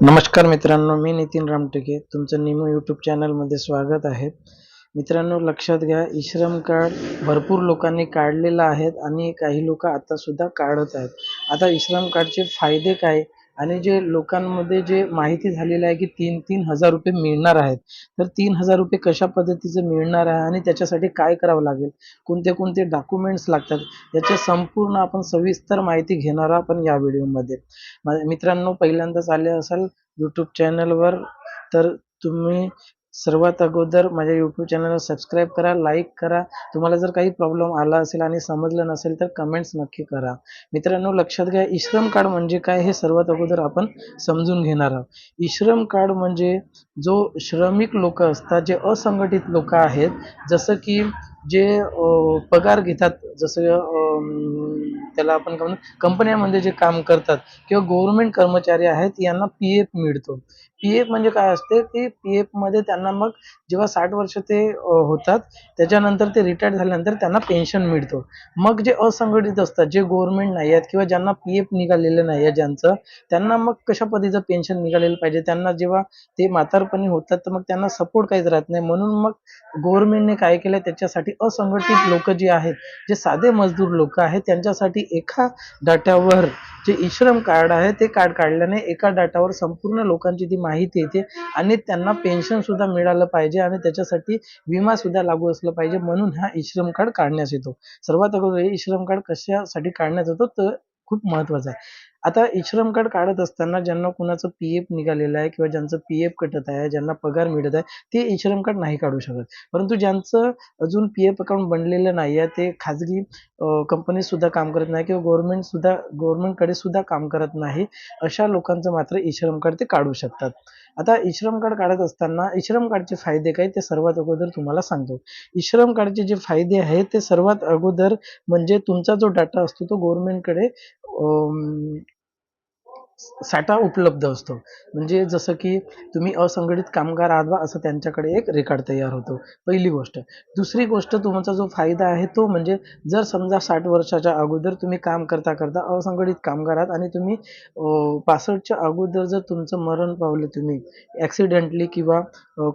नमस्कार मित्रांनो मी नितीन रामटेके. तुमचं निमो यूट्यूब चॅनलमध्ये स्वागत आहे. मित्रांनो लक्षात घ्या इश्रम कार्ड भरपूर लोकांनी काढलेलं आहेत आणि काही लोक आता सुद्धा काढत आहेत. आता इश्रम कार्डचे फायदे काय? आणि जे लोकांमध्ये जे माहिती झालेलं आहे की तीन तीन हजार रुपये मिळणार आहेत तर तीन हजार रुपये कशा पद्धतीचं मिळणार आहे आणि त्याच्यासाठी काय करावं लागेल? कोणते कोणते डॉक्युमेंट्स लागतात? याचे संपूर्ण आपण सविस्तर माहिती घेणार आपण या व्हिडिओमध्ये. मित्रांनो पहिल्यांदाच आले असाल यूट्यूब चॅनलवर तर तुम्ही सर्वात अगोदर माझ्या यूट्यूब चॅनलला सबस्क्राईब करा लाईक करा. तुम्हाला जर काही प्रॉब्लेम आला असेल आणि समजलं नसेल तर कमेंट्स नक्की करा. मित्रांनो लक्षात घ्या इश्रम कार्ड म्हणजे काय हे सर्वात अगोदर आपण समजून घेणार आहोत. इश्रम कार्ड म्हणजे जो श्रमिक लोक असतात जे असंघटित लोक आहेत जसं की जे पगार घेतात जसं त्याला आपण कंपन्यामध्ये जे काम करतात किंवा गव्हर्नमेंट कर्मचारी आहेत यांना पी एफ मिळतो. पी एफ म्हणजे काय असते? की पी एफमध्ये त्यांना मग जेव्हा साठ वर्ष ते होतात त्याच्यानंतर ते रिटायर्ड झाल्यानंतर त्यांना पेन्शन मिळतो. मग जे असंघटित असतात जे गव्हर्नमेंट नाही आहेत किंवा ज्यांना पी एफ निघालेलं नाही आहे ज्यांचं त्यांना मग कशा पद्धतीचं पेन्शन निघालेलं पाहिजे? त्यांना जेव्हा ते म्हातारपणी होतात तर मग त्यांना सपोर्ट काहीच राहत नाही. म्हणून मग गव्हर्नमेंटने काय केलं त्याच्यासाठी असंघटित लोक जे आहेत जे साधे मजदूर लोक आहेत त्यांच्यासाठी एका डाट्यावर जे इश्रम कार्ड आहे ते कार्ड काढल्याने एका डाटावर संपूर्ण लोकांची ती माहिती माहिती येते. आणि त्यांना पेन्शन सुद्धा मिळालं पाहिजे आणि त्याच्यासाठी विमा सुद्धा लागू असलं पाहिजे म्हणून हा इश्रम कार्ड काढण्यात येतो. सर्वात अगोदर ई श्रम कार्ड कशासाठी काढण्यात येतो? तर खूप महत्वाचं आहे. आता इश्रम कार्ड काढत असताना ज्यांना कुणाचं पी एफ निघालेलं आहे किंवा ज्यांचं पी एफ कटत आहे ज्यांना पगार मिळत आहे ते इश्रम कार्ड नाही काढू शकत. परंतु ज्यांचं अजून पी एफ अकाउंट बनलेलं नाही आहे ते खाजगी कंपनीत सुद्धा काम करत नाही किंवा गव्हर्नमेंट सुद्धा गव्हर्नमेंटकडे सुद्धा काम करत नाही अशा लोकांचं मात्र श्रम कार्ड ते काढू शकतात. आता श्रम कार्ड काढत असताना इश्रम कार्डचे फायदे काय ते सर्वात अगोदर तुम्हाला सांगतो. श्रम कार्डचे जे फायदे आहेत ते सर्वात अगोदर म्हणजे तुमचा जो डाटा असतो तो गव्हर्नमेंटकडे साठा उपलब्ध असतो. म्हणजे जसं की तुम्ही असंघटित कामगार आहात बा असं त्यांच्याकडे एक रेकॉर्ड तयार होतो. पहिली गोष्ट. दुसरी गोष्ट तुमचा जो फायदा आहे तो म्हणजे जर समजा साठ वर्षाच्या अगोदर तुम्ही काम करता करता असंघटित कामगार आहात आणि तुम्ही पासष्टच्या अगोदर जर तुमचं मरण पावलं तुम्ही ॲक्सिडेंटली किंवा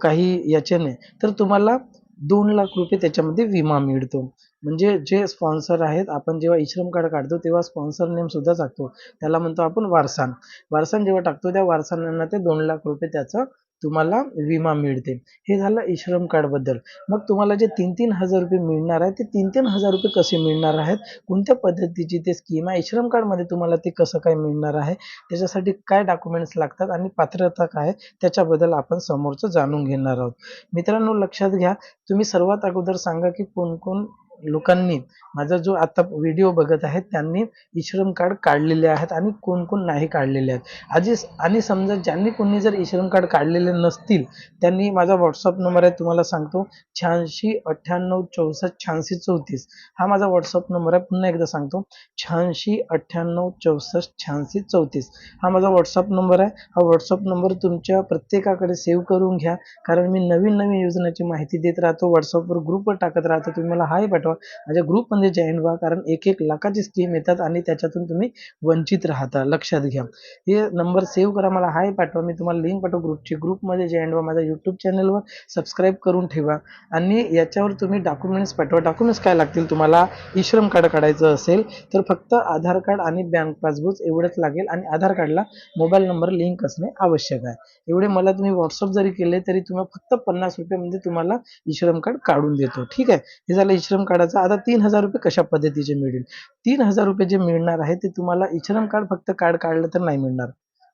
काही याच्याने तर तुम्हाला दोन लाख रुपये त्याच्यामध्ये विमा मिळतो. म्हणजे जे स्पॉन्सर आहेत आपण जेव्हा इश्रम कार्ड काढतो तेव्हा स्पॉन्सर नेम सुद्धा टाकतो. त्याला म्हणतो आपण वारसान. वारसान जेव्हा टाकतो त्या वारसांना ते दोन लाख रुपये त्याचं तुम्हाला विमा मिळते. हे झालं श्रम कार्डबद्दल मग तुम्हाला जे तीन तीन हजार रुपये मिळणार आहे ते तीन तीन हजार रुपये कसे मिळणार आहेत? कोणत्या पद्धतीची ते स्कीम आहे? श्रम कार्डमध्ये तुम्हाला ते कसं काय मिळणार आहे? त्याच्यासाठी काय डॉक्युमेंट्स लागतात आणि पात्रता काय त्याच्याबद्दल आपण समोरचं जाणून घेणार आहोत. मित्रांनो लक्षात घ्या. तुम्ही सर्वात अगोदर सांगा की कोण कोण लोकांनी माझा जो आता व्हिडिओ बघत आहेत त्यांनी इश्रम कार्ड काढलेले आहेत आणि कोण कोण नाही काढलेले आहेत. आधी आणि समजा ज्यांनी कोणी जर इश्रम कार्ड काढलेले नसतील त्यांनी माझा व्हॉट्सअप नंबर आहे तुम्हाला सांगतो शहाऐंशी अठ्ठ्याण्णव चौसष्ट शहाऐंशी चौतीस. हा माझा व्हॉट्सअप नंबर आहे पुन्हा एकदा सांगतो शहाऐंशी अठ्ठ्याण्णव चौसष्ट शहाऐंशी चौतीस. हा माझा व्हॉट्सअप नंबर आहे हा व्हॉट्सअप नंबर तुमच्या प्रत्येकाकडे सेव्ह करून घ्या कारण मी नवीन नवीन योजनेची माहिती देत राहतो व्हॉट्सअपवर ग्रुपवर टाकत राहतो तुम्ही मला हाय पाठवा. माझ्या ग्रुपमध्ये जॉईन व्हा कारण एक एक लाखाची स्कीम येतात आणि त्याच्यातून तुम्ही वंचित राहता. लक्षात घ्या. हे नंबर सेव्ह करा. मला हाय पाठवा. मी तुम्हाला लिंक पाठवू ग्रुपची ग्रुपमध्ये जॉईन व्हा. माझ्या यूट्यूब चॅनलवर सबस्क्राईब करून ठेवा. आणि याच्यावर तुम्ही डॉक्युमेंट्स पाठवा. डॉक्युमेंट्स काय लागतील तुम्हाला? इश्रम कार्ड काढायचं असेल तर फक्त आधार कार्ड आणि बँक पासबुक एवढंच लागेल. आणि आधार कार्डला मोबाईल नंबर लिंक असणे आवश्यक आहे. एवढे मला तुम्ही व्हॉट्सअप जरी केले तरी तुम्हाला फक्त पन्नास रुपयामध्ये म्हणजे तुम्हाला इश्रम कार्ड काढून देतो. ठीक आहे? हे झालं इश्रम कार्डाचं आता तीन हजार रुपये कशा पद्धतीचे मिळेल तीन हजार रुपये जे मिळणार आहे ते तुम्हाला इश्रम कार्ड फक्त कार्ड काढलं तर नाही मिळणार.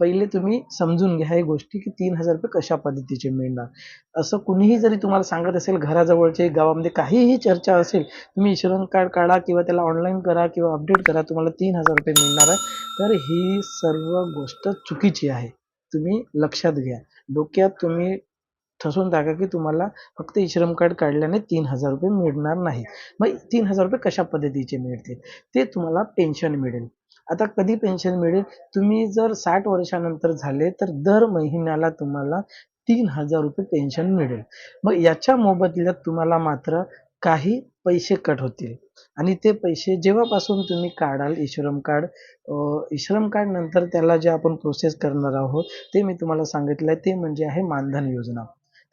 पहिले तुम्ही समजून घ्या ही गोष्टी की तीन हजार रुपये कशा पद्धतीचे मिळणार. असं कुणीही जरी तुम्हाला सांगत असेल घराजवळचे गावामध्ये काहीही चर्चा असेल तुम्ही इन्शुरन्स कार्ड काढा किंवा त्याला ऑनलाईन करा किंवा अपडेट करा तुम्हाला तीन हजार रुपये मिळणार आहे. तर ही सर्व गोष्ट चुकीची आहे. तुम्ही लक्षात घ्या. डोक्यात तुम्ही ठसून टाका की तुम्हाला फक्त श्रम कार्ड काढल्याने तीन हजार रुपये मिळणार नाही. मग तीन हजार रुपये कशा पद्धतीचे मिळतील? ते तुम्हाला पेन्शन मिळेल. आता कधी पेन्शन मिळेल? तुम्ही जर साठ वर्षानंतर झाले तर दर महिन्याला तुम्हाला तीन हजार रुपये पेन्शन मिळेल. मग याच्या मोबदल्यात तुम्हाला मात्र काही पैसे कट होतील. आणि ते पैसे जेव्हापासून तुम्ही काढाल इश्रम कार्ड इश्रम कार्ड नंतर त्याला जे आपण प्रोसेस करणार आहोत ते मी तुम्हाला सांगितलं आहे ते म्हणजे आहे मानधन योजना.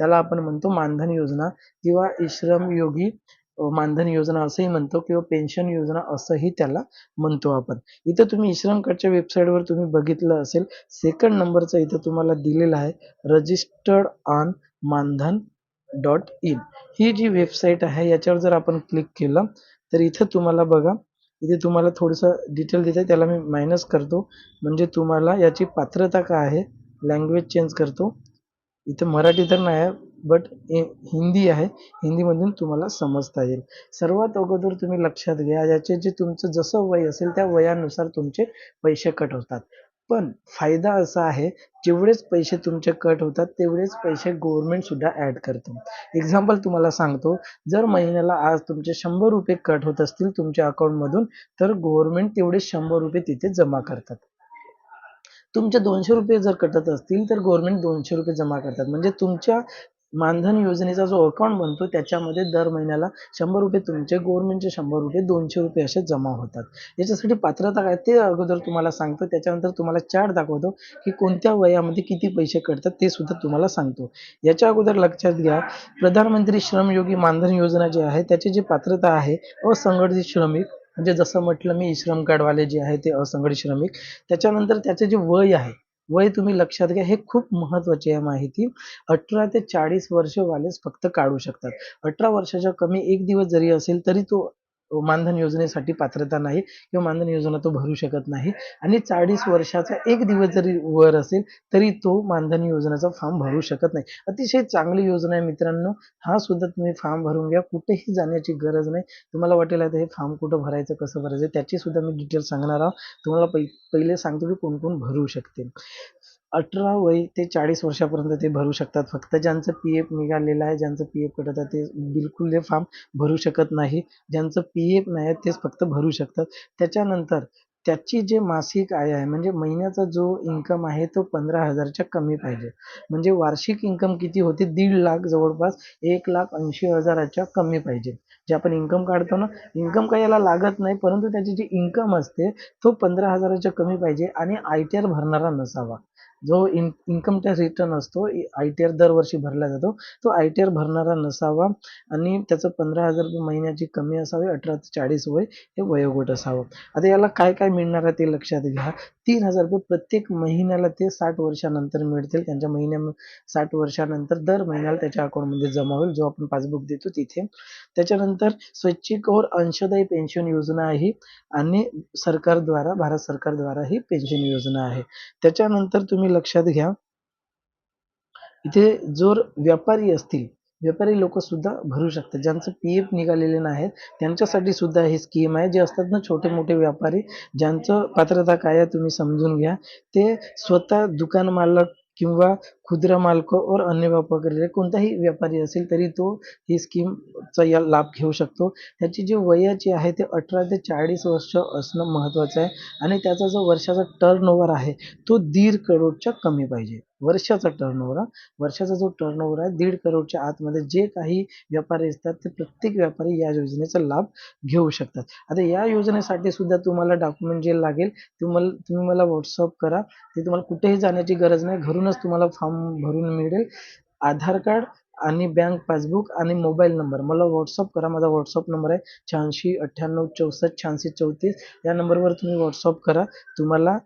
त्याला आपण म्हणतो मानधन योजना किंवा ईश्रम योगी मानधन योजना असंही म्हणतो किंवा पेन्शन योजना असंही त्याला म्हणतो आपण. इथं तुम्ही ईश्रम कार्डच्या वेबसाईटवर तुम्ही बघितलं असेल सेकंड नंबरचं इथं तुम्हाला दिलेलं आहे registered on Maandhan dot in ही जी वेबसाईट आहे याच्यावर जर आपण क्लिक केलं तर इथं तुम्हाला बघा इथे तुम्हाला थोडंसं डिटेल देते आहे त्याला मी मायनस करतो. म्हणजे तुम्हाला याची पात्रता काय आहे लँग्वेज चेंज करतो. इथं मराठी तर नाही आहे बट हिंदी आहे. हिंदीमधून तुम्हाला समजता येईल. सर्वात अगोदर तुम्ही लक्षात घ्या याचे जे तुमचं जसं वय असेल त्या वयानुसार तुमचे पैसे कट होतात. पण फायदा असा आहे जेवढेच पैसे तुमचे कट होतात तेवढेच पैसे गव्हर्नमेंट सुद्धा ॲड करतो. एक्झाम्पल तुम्हाला सांगतो जर महिन्याला आज तुमचे शंभर रुपये कट होत असतील तुमच्या अकाउंटमधून तर गव्हर्नमेंट तेवढे शंभर रुपये तिथे जमा करतात. तुमचे दोनशे रुपये जर कटत असतील तर गव्हर्नमेंट दोनशे रुपये जमा करतात. म्हणजे तुमच्या मानधन योजनेचा जो अकाउंट बनतो त्याच्यामध्ये दर महिन्याला शंभर रुपये तुमचे गव्हर्नमेंटचे शंभर रुपये दोनशे रुपये असे जमा होतात. याच्यासाठी पात्रता काय ते अगोदर तुम्हाला सांगतो. त्याच्यानंतर तुम्हाला चार्ट दाखवतो की कोणत्या वयामध्ये किती पैसे कटतात ते सुद्धा तुम्हाला सांगतो. याच्या अगोदर लक्षात घ्या प्रधानमंत्री श्रमयोगी मानधन योजना जी आहे त्याची जी पात्रता आहे असंघटित श्रमिक म्हणजे जसं म्हटलं मी श्रम कार्डवाले जे आहे ते असंघटित श्रमिक. त्याच्यानंतर त्याचे जे वय आहे वय तुम्ही लक्षात घ्या हे खूप महत्वाची आहे माहिती. अठरा ते चाळीस वर्ष वालेच फक्त काढू शकतात. अठरा वर्षाच्या कमी एक दिवस जरी असेल तरी तो मानधन योजनेसाठी पात्रता नाही किंवा मानधन योजना तो भरू शकत नाही. आणि चाळीस वर्षाचा एक दिवस जरी वर असेल तरी तो मानधन योजनेचा फॉर्म भरू शकत नाही. अतिशय चांगली योजना आहे मित्रांनो. हा सुद्धा तुम्ही फॉर्म भरून घ्या. कुठेही जाण्याची गरज नाही. तुम्हाला वाटेल आता हे फॉर्म कुठं भरायचं कसं भरायचं त्याची सुद्धा मी डिटेल सांगणार आहोत. तुम्हाला पै पहिले सांगतो की कोण कोण भरू शकते अठरा वय ते चाळीस वर्षापर्यंत ते भरू शकतात. फक्त ज्यांचं पी एफ निघालेलं आहे ज्यांचं पी एफ कटत आहे ते बिलकुल हे फॉर्म भरू शकत नाही. ज्यांचं पी एफ नाही आहे तेच फक्त भरू शकतात. त्याच्यानंतर त्याची जे मासिक आय आहे म्हणजे महिन्याचा जो इन्कम आहे तो पंधरा हजारच्या कमी पाहिजे. म्हणजे वार्षिक इन्कम किती होते? दीड लाख जवळपास एक लाख ऐंशी हजाराच्या कमी पाहिजे. जे आपण इन्कम काढतो ना इन्कम काही याला लागत नाही परंतु त्याची जी इन्कम असते तो पंधरा हजाराच्या कमी पाहिजे आणि आय टी आर भरणारा नसावा. जो इन इन्कम टॅक्स रिटर्न असतो आय टी आर दरवर्षी भरला जातो तो आय टी आर भरणारा नसावा आणि त्याचं पंधरा हजार रुपये महिन्याची कमी असावी अठरा ते चाळीस वय हे वयोगट असावं. आता याला काय काय मिळणार आहे ते लक्षात घ्या. तीन हजार रुपये प्रत्येक महिन्याला ते साठ वर्षानंतर मिळतील. त्यांच्या महिन्या साठ वर्षानंतर दर महिन्याला त्याच्या अकाउंटमध्ये जमा होईल. जो आपण पासबुक देतो तिथे. त्याच्यानंतर स्वैच्छिक और अंशदायी पेन्शन योजना आहे. आणि सरकारद्वारा भारत सरकारद्वारा ही पेन्शन योजना आहे. त्याच्यानंतर तुम्ही लक्षात घ्या इथे जो व्यापारी असतील व्यापारी लोक सुद्धा भरू शकतात. ज्यांचं पी एफ निघालेले नाहीत त्यांच्यासाठी सुद्धा ही स्कीम आहे. जे असतात ना छोटे मोठे व्यापारी ज्यांचं पात्रता काय आहे तुम्ही समजून घ्या. ते स्वतः दुकान मालक किंवा खुद्र मालक और अन्य व्यापारी कोणताही व्यापारी असेल तरी तो ही स्कीमचा या लाभ घेऊ शकतो. त्याची जी वयाची आहे ते अठरा ते चाळीस वर्ष असणं महत्त्वाचं आहे. आणि त्याचा जो वर्षाचा टर्न आहे तो दीड करोडच्या कमी पाहिजे. वर्षाचा टर्नओवर वर्षाचा जो टर्नओवर आहे दीड करोडच्या आतमध्ये जे काही व्यापारी असतात ते प्रत्येक व्यापारी या योजनेचा लाभ घेऊ शकतात. आता या योजनेसाठी सुद्धा तुम्हाला डॉक्युमेंट जे लागेल तुम्हाला तुम्ही मला व्हॉट्सअप करा. ते तुम्हाला कुठेही जाण्याची गरज नाही. घरूनच तुम्हाला फॉर्म भरून मिळेल. आधार कार्ड आणि बँक पासबुक आणि मोबाईल नंबर मला व्हॉट्सअप करा. माझा व्हॉट्सअप नंबर आहे शहाऐंशी अठ्ठ्याण्णव चौसष्ट शहाऐंशी चौतीस. या नंबरवर तुम्ही व्हॉट्सअप करा. तुम्हाला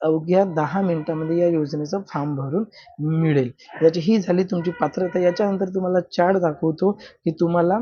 अवघ्या दहा मिनिटामध्ये या योजनेचा फॉर्म भरून मिळेल. याची ही झाली तुमची पात्रता. याच्यानंतर तुम्हाला चार्ट दाखवतो की तुम्हाला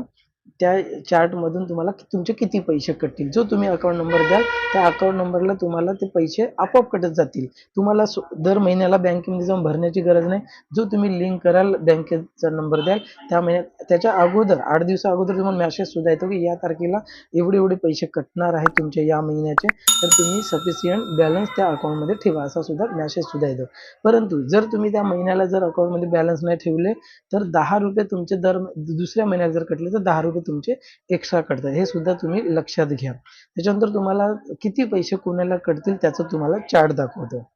त्या चार्टमधून तुम्हाला तुमचे किती पैसे कटतील? जो तुम्ही अकाउंट नंबर द्याल त्या अकाउंट नंबरला तुम्हाला ते पैसे आपोआप कटत जातील. तुम्हाला सु- दर महिन्याला बँकेमध्ये जाऊन भरण्याची गरज नाही. जो तुम्ही लिंक कराल बँकेचा नंबर द्याल त्या महिन्यात त्याच्या अगोदर आठ दिवसा अगोदर तुम्हाला मेसेज सुद्धा येतो की या तारखेला एवढे एवढे पैसे कटणार आहेत तुमचे या महिन्याचे तर तुम्ही सफिशियंट बॅलन्स त्या अकाउंटमध्ये ठेवा असा सुद्धा मेसेज सुद्धा येतो परंतु जर तुम्ही त्या महिन्याला जर अकाउंटमध्ये बॅलन्स नाही ठेवले तर दहा रुपये तुमचे दर दुसऱ्या महिन्यात जर कटले तर दहा रुपये तुमचे एक्स्ट्रा कटतात हे सुद्धा तुम्ही लक्षात घ्या. त्याच्यानंतर तुम्हाला किती पैसे कोणाला कटतील त्याचं तुम्हाला चार्ट दाखवतो.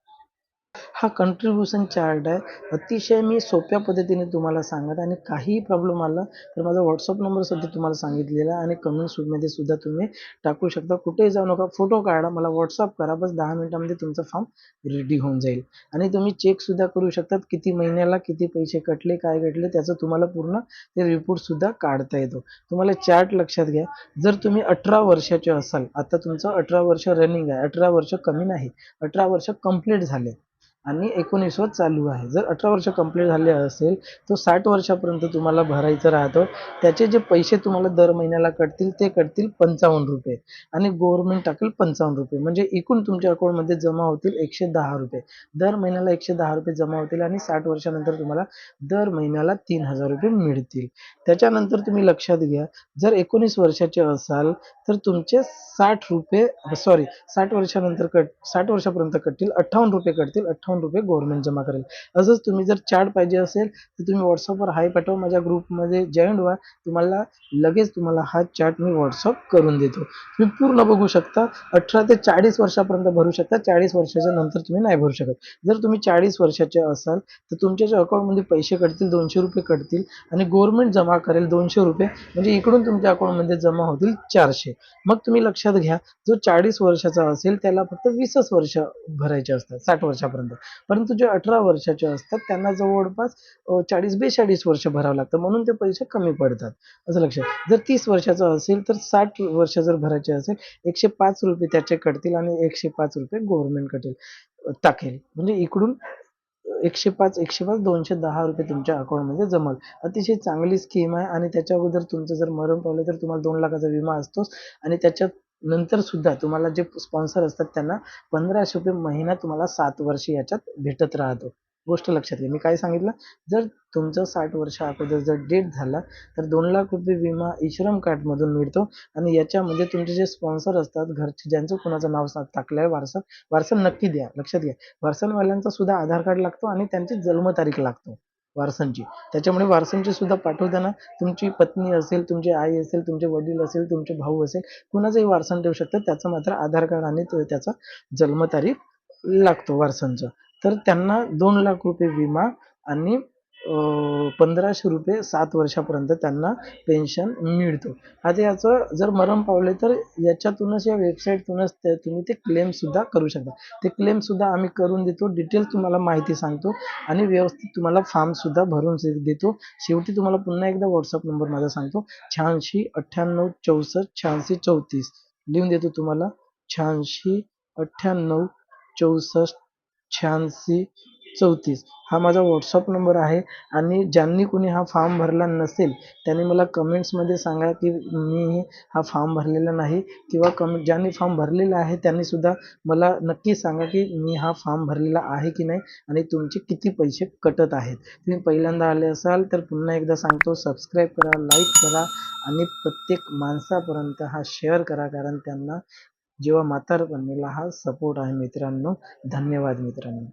हा कंट्रीब्युशन चार्ट आहे. अतिशय मी सोप्या पद्धतीने तुम्हाला सांगत आणि काहीही प्रॉब्लेम आला तर माझा व्हॉट्सअप नंबर सध्या तुम्हाला सांगितलेला आहे आणि कमेंट्समध्ये सुद्धा तुम्ही टाकू शकता. कुठेही जाऊ नका फोटो काढा मला व्हॉट्सअप करा. बस दहा मिनिटामध्ये तुमचा फॉर्म रेडी होऊन जाईल. आणि तुम्ही चेकसुद्धा करू शकतात किती महिन्याला किती पैसे कटले काय कटले त्याचं तुम्हाला पूर्ण ते रिपोर्टसुद्धा काढता येतो. तुम्हाला चार्ट लक्षात घ्या. जर तुम्ही अठरा वर्षाचे असाल आता तुमचं अठरा वर्ष रनिंग आहे. अठरा वर्ष कमी नाही. अठरा वर्ष कंप्लीट झाले. आणि एकोणीसवर चालू आहे. जर अठरा वर्ष कंप्लीट झाले असेल तर साठ वर्षापर्यंत तुम्हाला भरायचं राहतं. त्याचे जे पैसे तुम्हाला दर महिन्याला कटतील ते कटतील पंचावन्न रुपये. आणि गव्हर्मेंट टाकेल पंचावन्न रुपये. म्हणजे एकूण तुमच्या अकाउंटमध्ये जमा होतील एकशे दहा रुपये. दर महिन्याला एकशे दहा रुपये जमा होतील आणि साठ वर्षानंतर तुम्हाला दर महिन्याला तीन हजार रुपये मिळतील. त्याच्यानंतर तुम्ही लक्षात घ्या जर एकोणीस वर्षाचे असाल तर तुमचे साठ रुपये सॉरी साठ वर्षानंतर कट साठ वर्षापर्यंत कटतील अठ्ठावन्न रुपये कटतील अठ्ठावन्न रुपये गव्हर्नमेंट जमा करेल. असंच तुम्ही जर चार्ट पाहिजे असेल तर तुम्ही व्हॉट्सअपवर हाय पाठवा. माझ्या ग्रुपमध्ये जॉईन व्हा. तुम्हाला लगेच तुम्हाला हा चार्ट मी व्हॉट्सअप करून देतो. तुम्ही पूर्ण बघू शकता. अठरा ते चाळीस वर्षापर्यंत भरू शकता. चाळीस वर्षाच्या नंतर तुम्ही नाही भरू शकत. जर तुम्ही चाळीस वर्षाचे असाल तर तुमच्या ज्या अकाउंटमध्ये पैसे कटतील दोनशे रुपये कटतील आणि गव्हर्नमेंट जमा करेल दोनशे रुपये म्हणजे इकडून तुमच्या अकाउंटमध्ये जमा होतील चारशे. मग तुम्ही लक्षात घ्या. जो चाळीस वर्षाचा असेल त्याला फक्त वीसच वर्ष भरायचे असतात साठ वर्षापर्यंत. परंतु जे अठरा वर्षाचे असतात त्यांना जवळपास चाळीस बेचाळीस वर्ष भरावं लागतं. म्हणून ते पैसे कमी पडतात. असं लक्षात जर तीस वर्षाचं असेल तर साठ वर्ष जर भरायचे असेल एकशे पाच रुपये त्याचे कटतील आणि एकशे पाच रुपये गव्हर्नमेंट कटेल टाकेल. म्हणजे इकडून एकशे पाच एकशे पाच दोनशे दहा रुपये तुमच्या अकाउंटमध्ये जमल. अतिशय चांगली स्कीम आहे आणि त्याच्या अगोदर तुमचं जर मरण पावलं तर तुम्हाला दोन लाखाचा विमा असतोच आणि त्याच्यात नंतर सुद्धा तुम्हाला जे स्पॉन्सर असतात त्यांना पंधराशे रुपये महिना तुम्हाला सात वर्ष याच्यात भेटत राहतो. गोष्ट लक्षात घ्या. मी काय सांगितलं? जर तुमचं साठ वर्ष अगोदर जर डेट झाला तर दोन लाख रुपये विमा इश्रम कार्डमधून मिळतो आणि याच्यामध्ये तुमचे जे स्पॉन्सर असतात घरचे ज्यांचं कोणाचं नाव सा- टाकलं आहे वारसा वारसा नक्की द्या. लक्षात घ्या. वारसांवाल्यांचा सुद्धा आधार कार्ड लागतो आणि त्यांची जन्मतारीख लागतो. वारसांची. त्याच्यामुळे वारसांची सुद्धा पाठवताना तुमची पत्नी असेल तुमची आई असेल तुमचे वडील असेल तुमचे भाऊ असेल कुणाचंही वारसन देऊ शकतात. त्याचं मात्र आधार कार्ड आणि तो- त्याचा जन्मतारीख लागतो वारसांचा. तर त्यांना दोन लाख रुपये विमा आणि पंधराशे रुपये सात वर्षापर्यंत त्यांना पेन्शन मिळतो. आता याचं जर मरण पावले तर याच्यातूनच या वेबसाईटतूनच ते तुम्ही ते क्लेमसुद्धा करू शकता. ते क्लेमसुद्धा आम्ही करून देतो डिटेल्स तुम्हाला माहिती सांगतो आणि व्यवस्थित तुम्हाला फॉर्मसुद्धा भरून देतो. शेवटी तुम्हाला पुन्हा एकदा व्हॉट्सअप नंबर माझा सांगतो शहाऐंशी अठ्ठ्याण्णव चौसष्ट शहाऐंशी चौतीस. लिहून देतो तुम्हाला शहाऐंशी अठ्ठ्याण्णव चौसष्ट शहाऐंशी चौतीस. हा माझा व्हॉट्सअप नंबर आहे आणि ज्यांनी कुणी हा फॉर्म भरला नसेल त्यांनी मला कमेंट्समध्ये सांगा की मी हा फॉर्म भरलेला नाही किंवा कम ज्यांनी फॉर्म भरलेला आहे त्यांनीसुद्धा मला नक्की सांगा की मी हा फॉर्म भरलेला आहे की नाही आणि तुमचे किती पैसे कटत आहेत. तुम्ही पहिल्यांदा आले असाल तर पुन्हा एकदा सांगतो सबस्क्राईब करा लाईक करा आणि प्रत्येक माणसापर्यंत हा शेअर करा कारण त्यांना जेव्हा म्हातारपणीला हा सपोर्ट आहे मित्रांनो. धन्यवाद मित्रांनो.